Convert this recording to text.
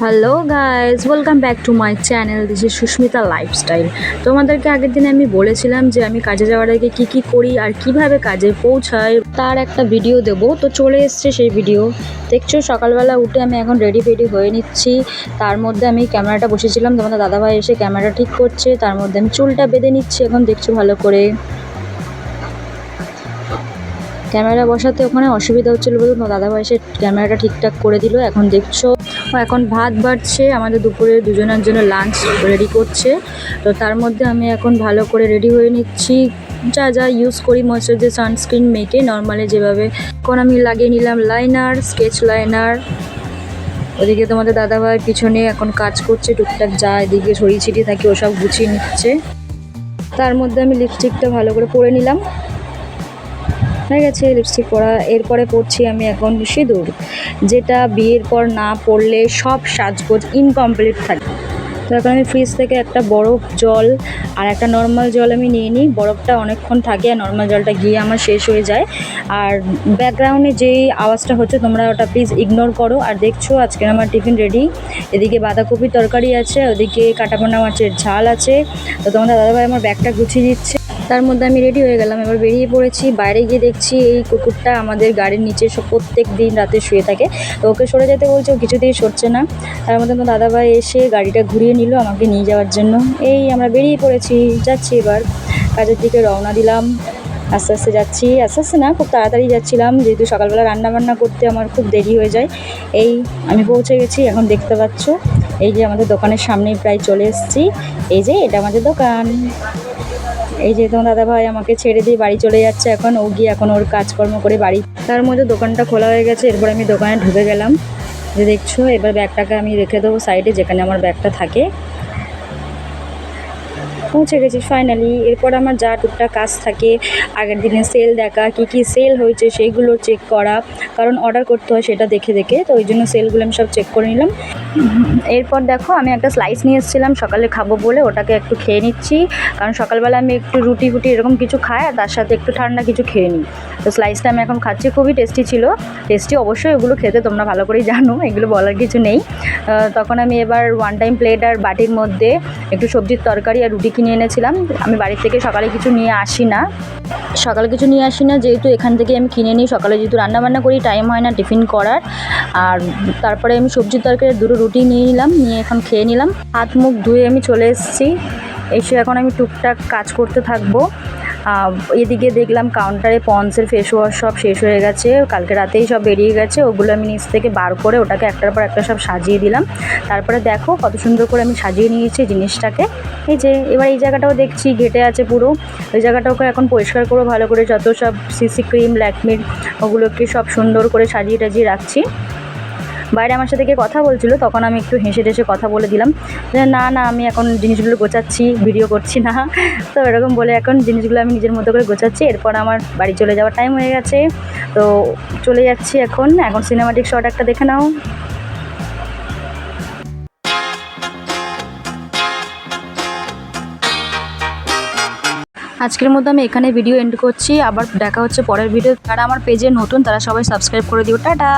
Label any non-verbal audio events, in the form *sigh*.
Hello guys welcome back to my channel this is Susmita lifestyle তোমাদেরকে আগের দিনে আমি বলেছিলাম যে আমি কাজে যাওয়ার আগে কী কী করি আর কীভাবে কাজে পৌঁছাই, তার একটা ভিডিও দেব। তো চলে এসছে সেই ভিডিও দেখছ, সকালবেলা উঠে আমি এখন রেডি ফেডি হয়ে নিচ্ছি। তার মধ্যে আমি ক্যামেরাটা বসেছিলাম। তোমাদের দাদাভাই এসে ক্যামেরা ঠিক করছে। তার মধ্যে আমি চুলটা বেঁধে নিচ্ছি এখন, দেখছ ভালো করে। ক্যামেরা বসাতে ওখানে অসুবিধা হচ্ছিল বলে তোমার দাদাভাই এসে ক্যামেরাটা ঠিকঠাক করে দিল। এখন দেখছ এখন ভাত বাড়ছে, আমাদের দুপুরে দুজনের জন্য লাঞ্চ রেডি করছে। তো তার মধ্যে আমি এখন ভালো করে রেডি হয়ে নিচ্ছি। যা যা ইউজ করি ময়শ্চারাইজার সানস্ক্রিন মেখে নর্মালি যেভাবে। এখন আমি লাগিয়ে নিলাম লাইনার স্কেচ লাইনার ওদিকে তোমাদের দাদাভাই পিছনে এখন কাজ করছে, টুকটাক যা এদিকে ছড়িয়ে ছিটিয়ে থাকে, ওসব গুছিয়ে নিচ্ছে। তার মধ্যে আমি লিপস্টিকটা ভালো করে পরে নিলাম। হয়ে গেছে লিপস্টিক পরা। এরপরে পরছি আমি এখন সিঁদুর, যেটা বিয়ের পর না পড়লে সব সাজগোজ ইনকমপ্লিট থাকে। তো এখন আমি ফ্রিজ থেকে একটা বরফ জল আর একটা নর্মাল জল আমি নিয়ে নিই। বরফটা অনেকক্ষণ থাকে আর নর্মাল জলটা গিয়ে আমার শেষ হয়ে যায়। আর ব্যাকগ্রাউন্ডে যেই আওয়াজটা হচ্ছে, তোমরা ওটা প্লিজ ইগনোর করো। আর দেখছ আজকে আমার টিফিন রেডি এদিকে বাঁধাকপির তরকারি আছে, ওদিকে কাটাপোনা মাছের ঝাল আছে। তো তোমাদের দাদাভাই আমার ব্যাগটা গুছিয়ে দিচ্ছে। তার মধ্যে আমি রেডি হয়ে গেলাম। এবার বেরিয়ে পড়েছি, বাইরে গিয়ে দেখছি এই কুকুরটা আমাদের গাড়ির নিচে প্রত্যেক দিন রাতে শুয়ে থাকে। তো ওকে সরে যেতে বলছে, ও কিছুতেই সরছে না। তার মধ্যে আমার দাদাভাই এসে গাড়িটা ঘুরিয়ে নিল আমাকে নিয়ে যাওয়ার জন্য। এই আমরা বেরিয়ে পড়েছি, যাচ্ছি এবার। কাজের দিকে রওনা দিলাম। আস্তে আস্তে যাচ্ছি। আস্তে আস্তে না, খুব তাড়াতাড়ি যাচ্ছিলাম। যেহেতু সকালবেলা রান্নাবান্না করতে আমার খুব দেরি হয়ে যায়। এই আমি পৌঁছে গেছি, এখন দেখতে পাচ্ছ। এই যে আমাদের দোকানের সামনেই প্রায় চলে এসেছি। এই যে এটা আমাদের দোকান। এই যে তোমার দাদা ভাই আমাকে ছেড়ে দিয়ে বাড়ি চলে যাচ্ছে এখন, ও গিয়ে এখন ওর কাজকর্ম করে বাড়ি। তার মধ্যে দোকানটা খোলা হয়ে গেছে, এরপর আমি দোকানে ঢুকে গেলাম। যে দেখছ, এবার ব্যাগটাকে আমি রেখে দেবো সাইডে যেখানে আমার ব্যাগটা থাকে। পৌঁছে গেছি ফাইনালি এরপর আমার যা টুকটাক কাজ থাকে, আগের দিনে সেল দেখা, কী কী সেল হয়েছে সেইগুলো চেক করা, কারণ অর্ডার করতে হয় সেটা দেখে দেখে, তো ওই জন্য সেলগুলো আমি সব চেক করে নিলাম। এরপর দেখো, আমি একটা স্লাইস নিয়ে এসেছিলাম, সকালে খাব বলে, ওটাকে একটু খেয়ে নিচ্ছি, কারণ সকালবেলা আমি একটু রুটি ফুটি এরকম কিছু খাই, আর তার সাথে একটু ঠান্ডা কিছু খেয়ে নিই। তো স্লাইসটা আমি এখন খাচ্ছি, খুবই টেস্টি ছিল। টেস্টি অবশ্যই ওগুলো খেতে তোমরা ভালো করেই জানো, এগুলো বলার কিছু নেই। তখন আমি এবার ওয়ান টাইম প্লেট আর বাটির মধ্যে একটু সবজির তরকারি আর রুটি কিনে এনেছিলাম। আমি বাড়ির থেকে সকালে কিছু নিয়ে আসি না। সকালে কিছু নিয়ে আসি না, যেহেতু এখান থেকে আমি কিনে নিই। সকালে যেহেতু রান্নাবান্না করি টাইম হয় না টিফিন করার। আর তারপরে আমি সবজির তরকারি দুটো রুটি নিয়ে নিলাম, নিয়ে এখন খেয়ে নিলাম। হাত মুখ ধুয়ে আমি চলে এসেছি। এসে এখন আমি টুকটাক কাজ করতে থাকব। এদিকে দেখলাম কাউন্টারে পন্সের ফেস ওয়াশ সব শেষ হয়ে গেছে। কালকে রাতেই সব বেরিয়ে গেছে। ওগুলো আমি নিচ থেকে বার করে ওটাকে একটার পর একটা সব সাজিয়ে দিলাম। তারপরে দেখো কত সুন্দর করে আমি সাজিয়ে নিয়েছি জিনিসটাকে। এই যে, এবার এই জায়গাটাও দেখছি, ঘেটে আছে পুরো। ওই জায়গাটাকে এখন পরিষ্কার করব ভালো করে যত সব সিসি ক্রিম ল্যাকমির ওগুলোকে সব সুন্দর করে সাজিয়ে টাজিয়ে রাখছি। বাইরে আমার সাথে গিয়ে কথা বলছিল, তখন আমি একটু হেসে টেসে কথা বলে দিলাম। যে না না, আমি এখন জিনিসগুলো গোছাচ্ছি, ভিডিও করছি না। *laughs* তো এরকম বলে এখন জিনিসগুলো আমি নিজের মতো করে গোছাচ্ছি। এরপর আমার বাড়ি চলে যাওয়ার টাইম হয়ে গেছে। তো চলে যাচ্ছি এখন। এখন সিনেমাটিক শট একটা দেখে নাও। আজকের মধ্যে আমি এখানে ভিডিও এন্ড করছি। আবার দেখা হচ্ছে পরের ভিডিও যারা আমার পেজে নতুন, তারা সবাই সাবস্ক্রাইব করে দিও। টাটা!